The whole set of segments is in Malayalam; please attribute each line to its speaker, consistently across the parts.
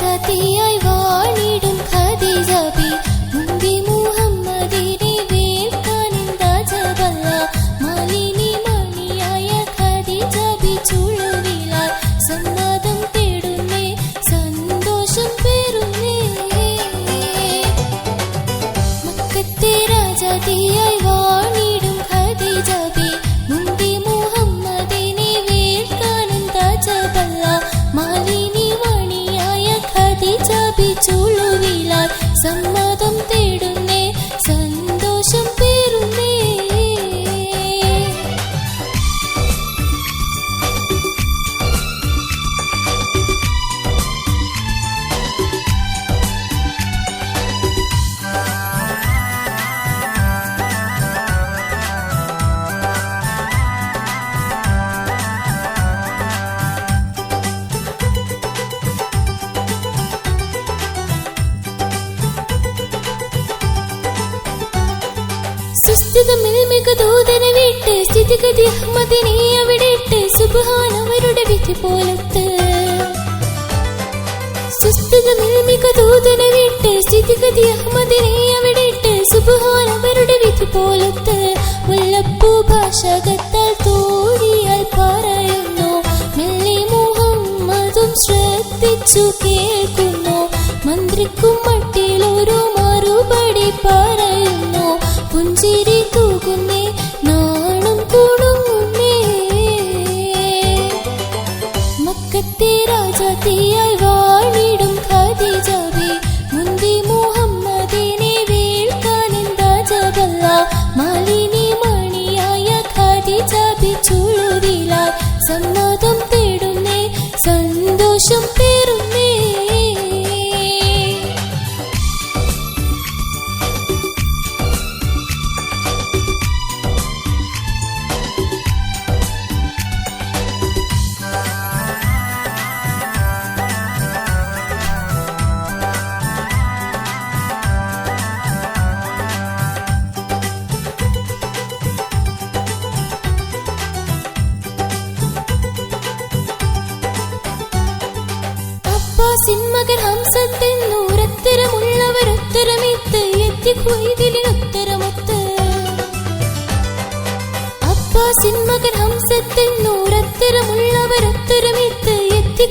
Speaker 1: சதியாய் வாழிடும் கதிரபி முந்தி முகம்மதினை வேர்கானிந்த ஜபல்ல மலினி மணியாய கதிரபி சுழவிலாய் சம்மதம் தேடுமே சந்தோஷம் பெறுமே. மக்கத்தே ராஜதியாய் வா സുസ്ഥിതമിൽ മികദൂതനെ വിട്ട് സ്ഥിതിഗതി അഹമ്മദിനെ അവിടെ ഇട്ട് സുബാൻ അവരുടെ വിധി പോലത്ത്. മുല്ലപ്പൂ ഭാഷകത്താൽ തോഴിയാൽ പറയുന്നു മെല്ലെ മുഹമ്മദും ശ്രദ്ധിച്ചു കേൾക്കുന്നു. മന്ത്രിക്കും മട്ടിൽ ഒരു മറുപടി പറയുന്നു അബ്ബാസിൻ മകൻ ഹംസത്തെന്നൂരത്തരമുള്ളവർ ഉത്തരമിത്ത് എത്തി കൊയ്തിലിനുത്തരമൊത്ത് അബ്ബാസിൻ മകൻ ഹംസത്തെന്നൂരത്തരമുള്ളവർ ഉത്തരമിത്ത് എത്തി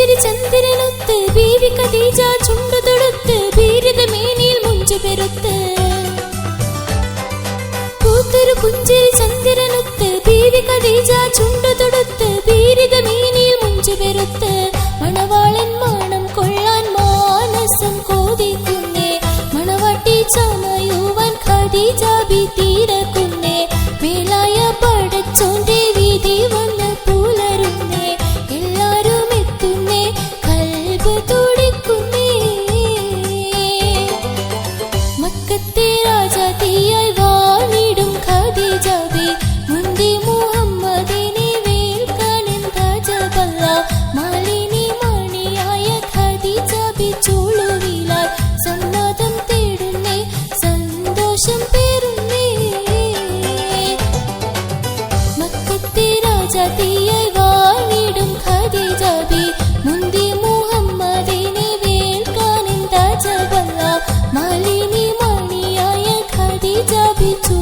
Speaker 1: പുഞ്ചിരി ചന്ദ്രനൊത്ത് ബീവി ഖദീജ ചുണ്ടു തൊടുത്ത് ബീരിത മേനിയിൽ മുഞ്ചു പെരുത്ത് പൂത്തൊരു പുഞ്ചിരി ചന്ദ്രനൊത്ത് ബീവി ഖദീജ ചുണ്ടു തൊടുത്ത് ബീരിത മേനിയിൽ മുഞ്ചു പെരുത്ത് മണവാളൻ മാണം കൊള്ളാൻ മാനസം കോതിക്കുന്നേ മണവാട്ടി ഖദീജ ബി ராஜாதியாய் வாணிடும் கதிஜாவே முந்தி முகம்மதினே வேல் கணன் கஜபல்லா மாலினி மணியாய கதிஜாபி You. to